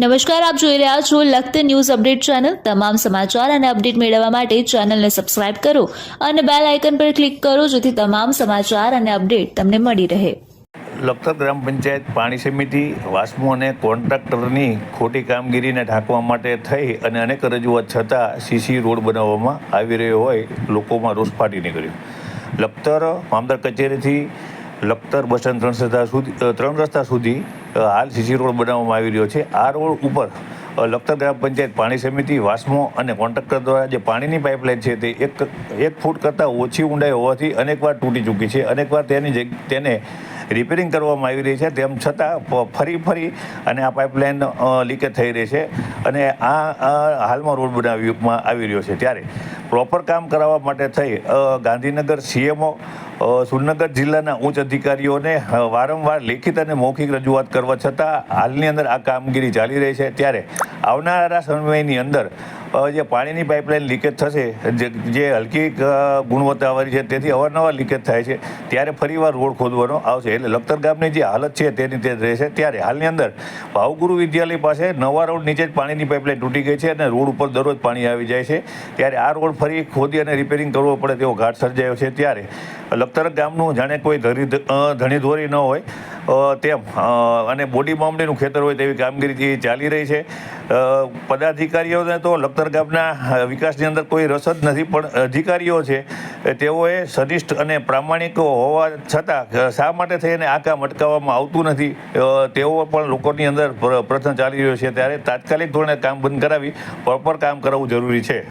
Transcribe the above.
નમસ્કાર, આપ જોઈ રહ્યા છો લખત ન્યૂઝ અપડેટ ચેનલ. તમામ સમાચાર અને અપડેટ મેળવવા માટે ચેનલને સબસ્ક્રાઇબ કરો અને બેલ આઇકન પર ક્લિક કરો જેથી તમામ સમાચાર અને અપડેટ તમને મળી રહે. લખતર ગ્રામ પંચાયત પાણી સમિતિ, વાસ્મો અને કોન્ટ્રાક્ટરની ખોટી કામગીરીને ઢાંકવા માટે થઈ અને અનેક રજૂઆત છતાં સીસી રોડ બનાવવામાં આવી રહ્યો હોય, લોકોમાં રોષ ફાટી નીકળ્યો. લખતર મામદાર કચેરીથી લખતર બસ સ્ટેન્ડ ત્રણ રસ્તા સુધી ત્રણ રસ્તા સુધી હાલ સીસી રોડ બનાવવામાં આવી રહ્યો છે. આ રોડ ઉપર લખતર ગ્રામ પંચાયત પાણી સમિતિ, વાસ્મો અને કોન્ટ્રાક્ટર દ્વારા જે પાણીની પાઇપલાઇન છે તે એક એક ફૂટ કરતાં ઓછી ઊંડાઈ હોવાથી અનેકવાર તૂટી ચૂકી છે. અનેકવાર તેની તેને રિપેરિંગ કરવામાં આવી રહી છે. તેમ છતાં ફરી ફરી અને આ પાઇપલાઇન લીકેજ થઈ રહી છે અને આ હાલમાં રોડ બનાવવામાં આવી રહ્યો છે. ત્યારે પ્રોપર કામ કરાવવા માટે થઈ ગાંધીનગર સીએમઓ સુરનગર જિલ્લાના ઉચ્ચ અધિકારીઓને વારંવાર લેખિત અને મૌખિક રજૂઆત કરવા છતાં હાલની અંદર આ કામગીરી ચાલી રહી છે. ત્યારે આવનારા સમયની અંદર જે પાણીની પાઇપલાઇન લીકેજ થશે, જે હલકી ગુણવત્તાવાળી છે, તેથી અવારનવાર લીકેજ થાય છે. ત્યારે ફરીવાર રોડ ખોદવાનો આવશે. એટલે લખતર ગામની જે હાલત છે, તેની તે રહેશે. ત્યારે હાલની અંદર ભાવગુરુ વિદ્યાલય પાસે નવા રોડ નીચે જ પાણીની પાઇપલાઇન તૂટી ગઈ છે અને રોડ ઉપર દરરોજ પાણી આવી જાય છે. ત્યારે આ રોડ ફરી ખોદી અને રિપેરિંગ કરવો પડે તેવો ઘાટ સર્જાયો છે. ત્યારે લખતર ગામનું જાણે કોઈ ધરી ધણી ધોરી ન હોય. તેમ અને બોડી બાઉન્ડ્રીનું ખેતર હોય તેવી કામગીરી ચાલી રહી છે. પદાધિકારીઓને તો લખતર ગામના વિકાસની અંદર કોઈ રસ જ નથી, પણ અધિકારીઓ છે તેઓએ સનિષ્ઠ અને પ્રામાણિક હોવા છતાં શા માટે થઈને આ કામ અટકાવવામાં આવતું નથી તેઓ પણ લોકોની અંદર પ્રશ્ન ચાલી રહ્યો છે. ત્યારે તાત્કાલિક ધોરણે કામ બંધ કરાવી પ્રોપર કામ કરાવવું જરૂરી છે.